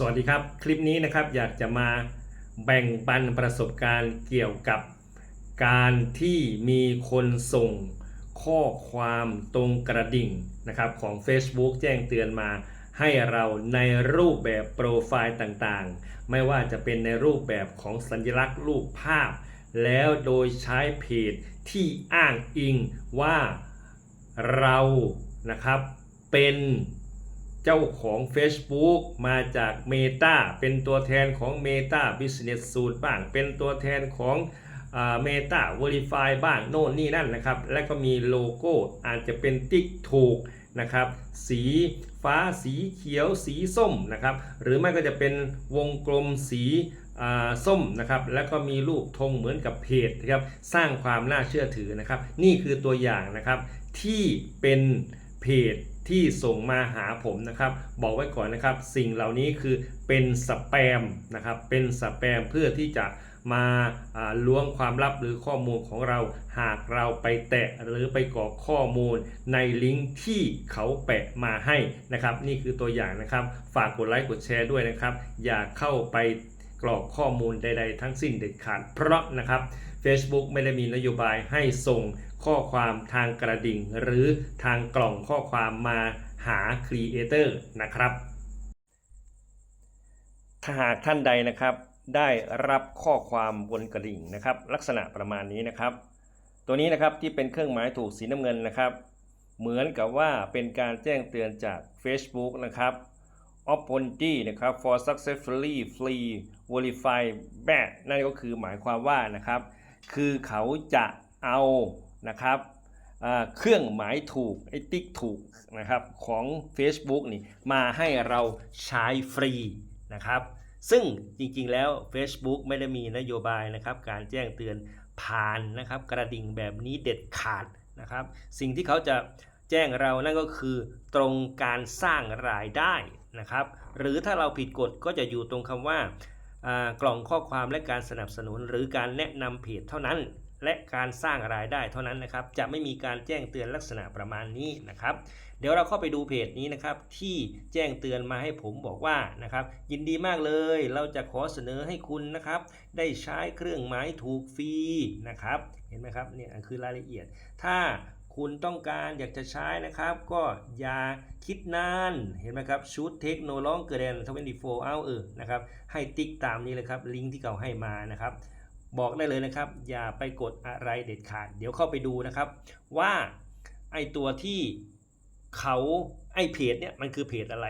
สวัสดีครับ คลิปนี้นะครับอยากจะมาแบ่งปันประสบการณ์เกี่ยวกับการที่มีคนส่งข้อความตรงกระดิ่งนะครับของ Facebook แจ้งเตือนมาให้เราในรูปแบบโปรไฟล์ต่างๆ ไม่ว่าจะเป็นในรูปแบบของสัญลักษณ์รูปภาพ แล้วโดยใช้เพจที่อ้างอิงว่าเรานะครับเป็น เจ้าของ Facebook มาจาก Meta เป็นตัวแทนของ Meta Business Suite บ้าง เป็นตัวแทนของอ่า Meta Verify บ้างโน่นนี่นั่นนะครับ และก็มีโลโก้อาจจะเป็นติ๊กถูกนะครับ สีฟ้าสีเขียวสีส้มนะครับ หรือไม่ก็จะเป็นวงกลมสีส้มนะครับ แล้วก็มีรูปธงเหมือนกับเพจนะครับ สร้างความน่าเชื่อถือนะครับ นี่คือตัวอย่างนะครับที่เป็นเพจ ที่ส่งมาหาผมนะครับ บอกไว้ก่อนนะครับ สิ่งเหล่านี้คือเป็นสแปมนะครับ เป็นสแปมเพื่อที่จะมาล้วงความลับหรือข้อมูลของเราหากเราไปแตะหรือไปกรอกข้อมูลในลิงก์ที่เขาแปะมาให้นะครับ นี่คือตัวอย่างนะครับ ฝากกดไลค์กดแชร์ด้วยนะครับ อย่าเข้าไป กรอกข้อมูลใด ๆ ทั้งสิ้นเด็ดขาด เพราะนะครับ Facebook ไม่ได้มีนโยบายให้ส่งข้อความทางกระดิ่ง หรือทางกล่องข้อความมาหา Creator นะครับ ถ้าหากท่านใดนะครับได้รับข้อความบนกระดิ่งนะครับ ลักษณะประมาณนี้นะครับ ตัวนี้นะครับที่เป็นเครื่องหมายถูกสีน้ำเงินนะครับ เหมือนกับว่าเป็นการแจ้งเตือนจาก Facebook นะครับ opportunity นะครับ for successfully free verify back นั่นก็คือหมายความว่านะครับ คือเขาจะเอานะครับเครื่องหมายถูกไอ้ติ๊กถูกนะครับของ Facebook นี่มาให้เราใช้ฟรีนะครับ ซึ่งจริงๆแล้ว Facebook ไม่ได้มีนโยบายนะครับ การแจ้งเตือนผ่านนะครับ กระดิ่งแบบนี้เด็ดขาดนะครับ สิ่งที่เขาจะ แจ้งเรานั่นก็คือตรงการสร้างรายได้นะครับ หรือถ้าเราผิดกฎก็จะอยู่ตรงคำว่าอ่ากล่องข้อความและการสนับสนุน หรือการแนะนำเพจเท่านั้น และการสร้างรายได้เท่านั้นนะครับ จะไม่มีการแจ้งเตือนลักษณะประมาณนี้นะครับ เดี๋ยวเราเข้าไปดูเพจนี้นะครับ ที่แจ้งเตือนมาให้ผมบอกว่านะครับ ยินดีมากเลย เราจะขอเสนอให้คุณนะครับ ได้ใช้เครื่องหมายถูกฟรีนะครับ เห็นไหมครับเนี่ยคือรายละเอียด ถ้า คุณต้องการอยากจะใช้นะครับ ก็อย่าคิดนานเห็นไหมครับชุดเทคโนโลยีเกิน24 hour นะครับให้ติ๊กตามนี้เลยครับลิงก์ที่เขาให้มานะครับ บอกได้เลยนะครับ อย่าไปกดอะไรเด็ดขาด เดี๋ยวเข้าไปดูนะครับ ว่าไอตัวที่เขาไอเพจเนี่ยมันคือเพจอะไร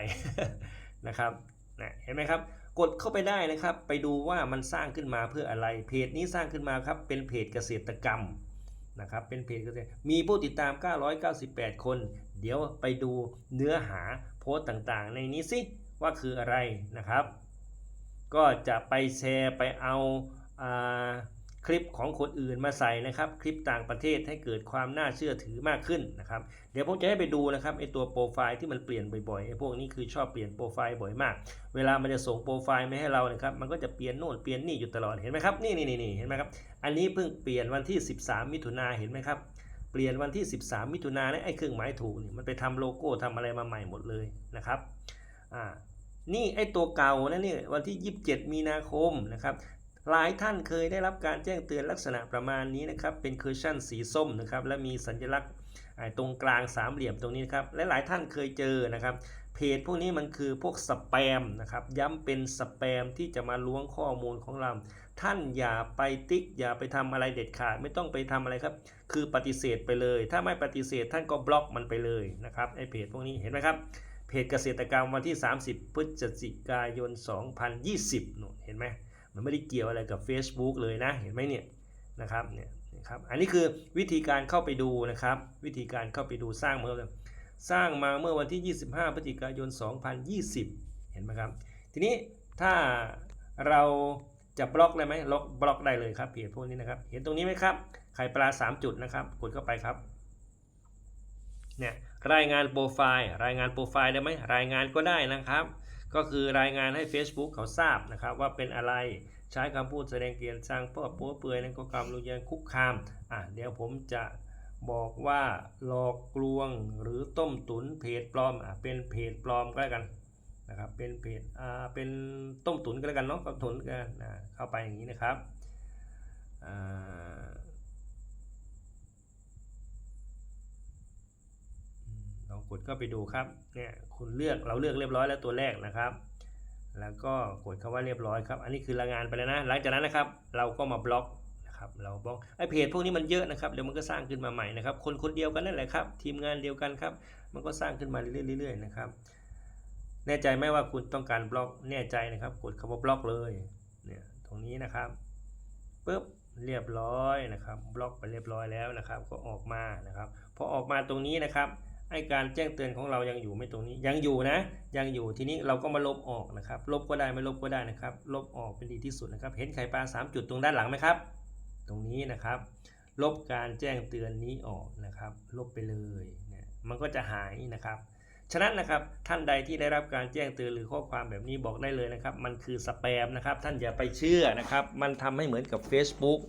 นะครับนะเห็นไหมครับกดเข้าไปได้นะครับ ไปดูว่ามันสร้างขึ้นมาเพื่ออะไรเพจนี้สร้างขึ้นมาครับเป็นเพจเกษตรกรรม นะครับเป็นเพจเกษตรมีผู้ติดตาม 998 คน เดี๋ยวไปดูเนื้อหาโพสต์ต่างๆ ในนี้สิว่าคืออะไรนะครับ ก็จะไปแชร์ไปเอาอา ลิปของคนอื่นมาใส่นะครับ คลิปต่างประเทศให้เกิดความน่าเชื่อถือมากขึ้นนะครับ เดี๋ยวผมจะให้ไปดูนะครับไอตัวโปรไฟล์ที่มันเปลี่ยนบ่อยๆไอพวกนี้คือชอบเปลี่ยนโปรไฟล์บ่อยมาก เวลามันจะส่งโปรไฟล์มาให้เรานะครับ มันก็จะเปลี่ยนโน่นเปลี่ยนนี่อยู่ตลอดเห็นไหมครับนี่นี่นี่เห็นไหมครับอันนี้เพิ่งเปลี่ยนวันที่ 13 มิถุนาเห็นไหมครับเปลี่ยนวันที่ 13 มิถุนาเนี่ยไอ้เครื่องหมายถูกนี่มันไปทำโลโก้ทำอะไรมาใหม่หมดเลยนะครับอ่านี่ไอ้ตัวเก่านะนี่วันที่ 27 มีนาคมนะครับ หลายท่านเคยได้รับการแจ้งเตือนลักษณะประมาณนี้นะครับ เป็นเคอร์ชั่นสีส้มนะครับ และมีสัญลักษณ์ตรงกลางสามเหลี่ยมตรงนี้นะครับ และหลายท่านเคยเจอนะครับ เพจพวกนี้มันคือพวกสแปมนะครับ ย้ำเป็นสแปมที่จะมาล้วงข้อมูลของเรา ท่านอย่าไปติ๊ก อย่าไปทำอะไรเด็ดขาด ไม่ต้องไปทำอะไรครับ คือปฏิเสธไปเลย ถ้าไม่ปฏิเสธท่านก็บล็อกมันไปเลยนะครับ ไอเพจพวกนี้เห็นไหมครับเพจเกษตรกรรมวันที่ 30 พฤศจิกายน 2020นู่นเห็นไหม มันไม่ได้เกี่ยวอะไรกับ Facebook เลยนะ เห็นไหมเนี่ยนะครับเนี่ยนะครับอันนี้คือวิธีการเข้าไปดูนะครับ วิธีการเข้าไปดูสร้างเมื่อสร้างมาเมื่อวันที่ 25 พฤศจิกายน 2020 เห็นไหมครับ ทีนี้ถ้าเราจะบล็อกได้ไหมล็อกบล็อกได้เลยครับเพจพวกนี้นะครับ เห็นตรงนี้ไหมครับ ไข่ปลา 3 จุดนะครับ กดเข้าไปครับ เนี่ย รายงานโปรไฟล์ รายงานโปรไฟล์ได้ไหม รายงานก็ได้นะครับ ก็คือรายงานให้ Facebook เขาทราบนะครับว่าเป็นอะไรใช้คำพูดแสดงเกียรติสร้างเพื่อโป๊เปื่อยนั่นก็กรรมลุยนคุกคามอะเดี๋ยวผมจะบอกว่าหลอกลวงหรือต้มตุนเพจปลอมอะเป็นเพจปลอมก็แล้วกันนะครับเป็นเพจอ่าเป็นต้มตุ๋นกันแล้วกันเนาะต้มตุ๋นกันนะเข้าไปอย่างนี้นะครับอ่าอืม ลองกดเข้าไปดูครับเนี่ยคุณเลือกเราเลือกเรียบร้อยแล้วตัวแรกนะครับ แล้วก็กดคำว่าเรียบร้อยครับ อันนี้คือรายงานไปแล้วนะ หลังจากนั้นนะครับ เราก็มาบล็อกนะครับเราบล็อกไอเพจพวกนี้มันเยอะนะครับเดี๋ยวมันก็สร้างขึ้นมาใหม่นะครับ คนคนเดียวกันนั่นแหละครับ ทีมงานเดียวกันครับ มันก็สร้างขึ้นมาเรื่อยๆๆนะครับ แน่ใจไหมว่าคุณต้องการบล็อกแน่ใจนะครับ กดคำว่าบล็อกเลยเนี่ยตรงนี้นะครับปุ๊บเรียบร้อยนะครับบล็อกไปเรียบร้อยแล้วนะครับ ก็ออกมานะครับพอออกมาตรงนี้นะครับ ไอการแจ้งเตือนของเรายังอยู่ไหม่ตรงนี้ยังอยู่นะ ยังอยู่ทีนี้เราก็มาลบออกนะครับ ลบก็ได้ไม่ลบก็ได้นะครับ ลบออกเป็นดีที่สุดนะครับ เห็นไข่ปลา 3 จุดตรงด้านหลังไหมครับ ตรงนี้นะครับ ลบการแจ้งเตือนนี้ออกนะครับ ลบไปเลยเนี่ยมันก็จะหายนะครับ ฉะนั้นนะครับท่านใดที่ได้รับการแจ้งเตือนหรือข้อความแบบนี้บอกได้เลยนะครับ มันคือสแปมนะครับ ท่านอย่าไปเชื่อนะครับ มันทำให้เหมือนกับ Facebook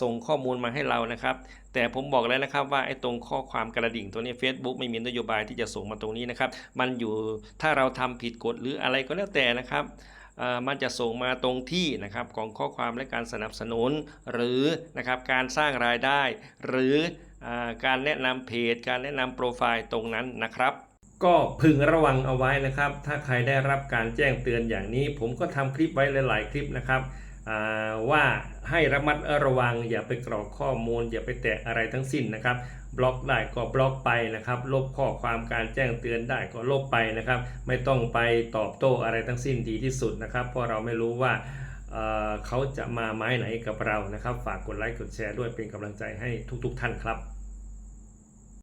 ส่งข้อมูลมาให้เรานะครับ แต่ผมบอกแล้วนะครับว่าไอ้ตรงข้อความกระดิ่งตัวนี้ Facebook ไม่มีนโยบายที่จะส่งมาตรงนี้นะครับ มันอยู่ถ้าเราทำผิดกฎหรืออะไรก็แล้วแต่นะครับมันจะส่งมาตรงที่นะครับของข้อความและการสนับสนุน หรือนะครับการสร้างรายได้ หรืออการแนะนำเพจ การแนะนำโปรไฟล์ตรงนั้นนะครับ ก็พึงระวังเอาไว้นะครับ ถ้าใครได้รับการแจ้งเตือนอย่างนี้ ผมก็ทำคลิปไว้หลายๆ คลิปนะครับว่าให้ระมัดระวังอย่าไปกรอกข้อมูล อย่าไปแตะอะไรทั้งสิ้นนะครับ บล็อกได้ก็บล็อกไปนะครับ ลบข้อความการแจ้งเตือนได้ก็ลบไปนะครับ ไม่ต้องไปตอบโต้อะไรทั้งสิ้นดีที่สุดนะครับ เพราะเราไม่รู้ว่าเเขาจะมาไม้ไหนกับเรานะครับ ฝากกดไลค์กดแชร์ด้วยเป็นกำลังใจให้ทุก ๆ ท่านครับ